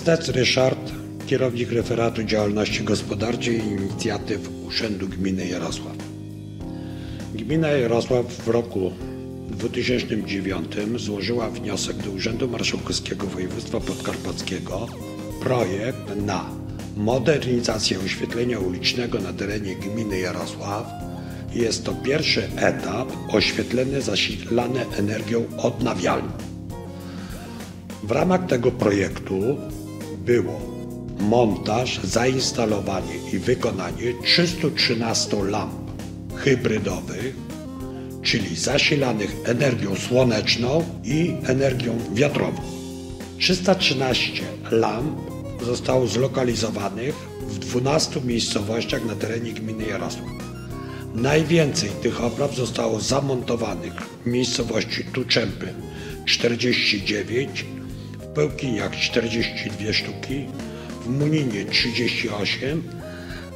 Stec Ryszard, kierownik referatu działalności gospodarczej i inicjatyw Urzędu Gminy Jarosław. Gmina Jarosław w roku 2009 złożyła wniosek do Urzędu Marszałkowskiego Województwa Podkarpackiego projekt na modernizację oświetlenia ulicznego na terenie gminy Jarosław. Jest to pierwszy etap oświetlenie zasilane energią odnawialną. W ramach tego projektu było montaż, zainstalowanie i wykonanie 313 lamp hybrydowych, czyli zasilanych energią słoneczną i energią wiatrową. 313 lamp zostało zlokalizowanych w 12 miejscowościach na terenie gminy Jarosław. Najwięcej tych opraw zostało zamontowanych w miejscowości Tuczępy 49, w Pełkiniach 42 sztuki, w Muninie 38,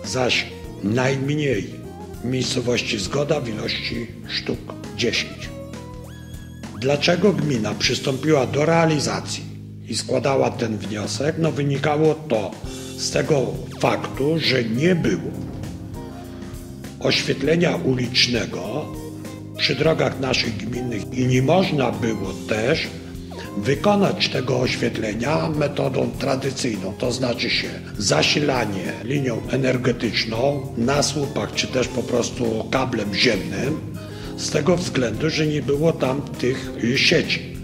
zaś najmniej w miejscowości Zgoda w ilości sztuk 10. Dlaczego gmina przystąpiła do realizacji i składała ten wniosek? No wynikało to z tego faktu, że nie było oświetlenia ulicznego przy drogach naszych gminnych i nie można było też wykonać tego oświetlenia metodą tradycyjną, to znaczy się zasilanie linią energetyczną na słupach, czy też po prostu kablem ziemnym, z tego względu, że nie było tam tych sieci.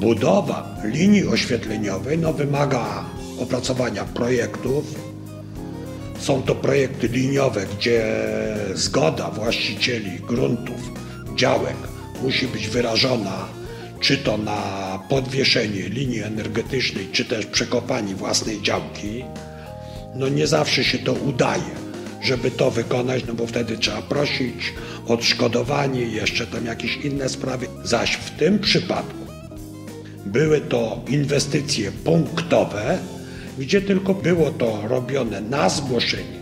Budowa linii oświetleniowej no, wymaga opracowania projektów. Są to projekty liniowe, gdzie zgoda właścicieli gruntów, działek musi być wyrażona czy to na podwieszenie linii energetycznej, czy też przekopanie własnej działki, no nie zawsze się to udaje, żeby to wykonać, no bo wtedy trzeba prosić odszkodowanie, jeszcze tam jakieś inne sprawy. Zaś w tym przypadku były to inwestycje punktowe, gdzie tylko było to robione na zgłoszenie,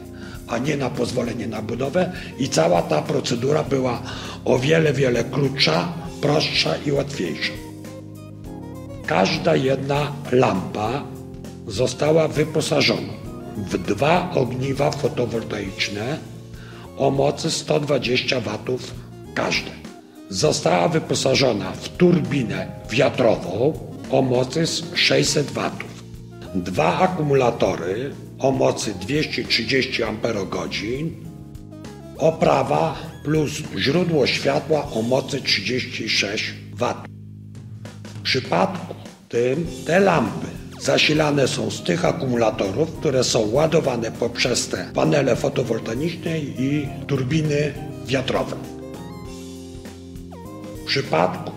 a nie na pozwolenie na budowę i cała ta procedura była o wiele, wiele krótsza, prostsza i łatwiejsza. Każda jedna lampa została wyposażona w dwa ogniwa fotowoltaiczne o mocy 120 W każde. Została wyposażona w turbinę wiatrową o mocy 600 W. Dwa akumulatory o mocy 230 Ah, oprawa plus źródło światła o mocy 36 W. W przypadku tym te lampy zasilane są z tych akumulatorów, które są ładowane poprzez te panele fotowoltaiczne i turbiny wiatrowe. W przypadku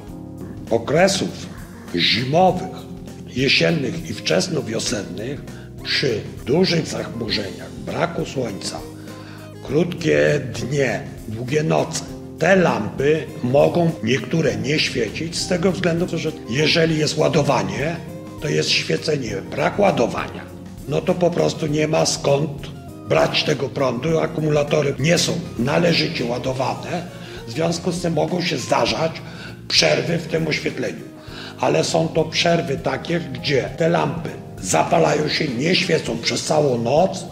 okresów zimowych, jesiennych i wczesnowiosennych przy dużych zachmurzeniach, braku słońca, krótkie dnie, długie noce, te lampy mogą niektóre nie świecić z tego względu, że jeżeli jest ładowanie, to jest świecenie, brak ładowania. No to po prostu nie ma skąd brać tego prądu, akumulatory nie są należycie ładowane, w związku z tym mogą się zdarzać przerwy w tym oświetleniu. Ale są to przerwy takie, gdzie te lampy zapalają się, nie świecą przez całą noc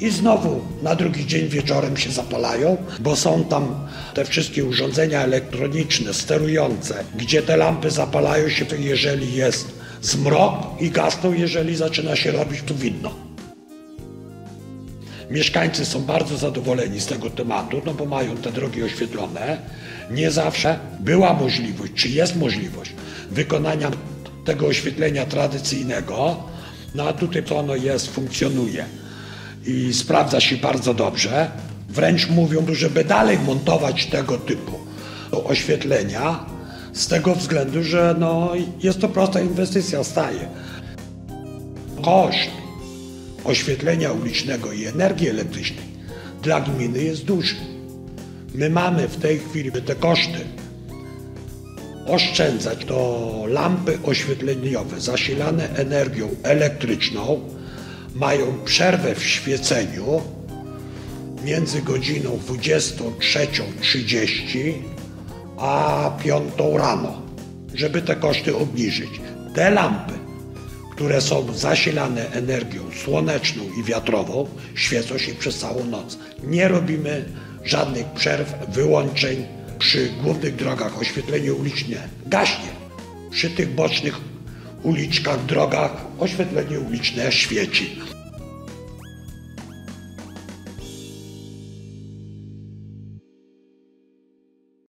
i znowu na drugi dzień wieczorem się zapalają, bo są tam te wszystkie urządzenia elektroniczne, sterujące, gdzie te lampy zapalają się, jeżeli jest zmrok i gasną, jeżeli zaczyna się robić tu widno. Mieszkańcy są bardzo zadowoleni z tego tematu, no bo mają te drogi oświetlone. Nie zawsze była możliwość, czy jest możliwość wykonania tego oświetlenia tradycyjnego, no a tutaj to ono jest, funkcjonuje i sprawdza się bardzo dobrze. Wręcz mówią, żeby dalej montować tego typu oświetlenia, z tego względu, że no, jest to prosta inwestycja, staje. Koszt oświetlenia ulicznego i energii elektrycznej dla gminy jest duży. My mamy w tej chwili te koszty oszczędzać, to lampy oświetleniowe zasilane energią elektryczną mają przerwę w świeceniu między godziną 23.30 a 5 rano, żeby te koszty obniżyć. Te lampy, które są zasilane energią słoneczną i wiatrową, świecą się przez całą noc. Nie robimy żadnych przerw, wyłączeń. Przy głównych drogach oświetlenie uliczne gaśnie. Przy tych bocznych uliczkach, drogach oświetlenie uliczne świeci.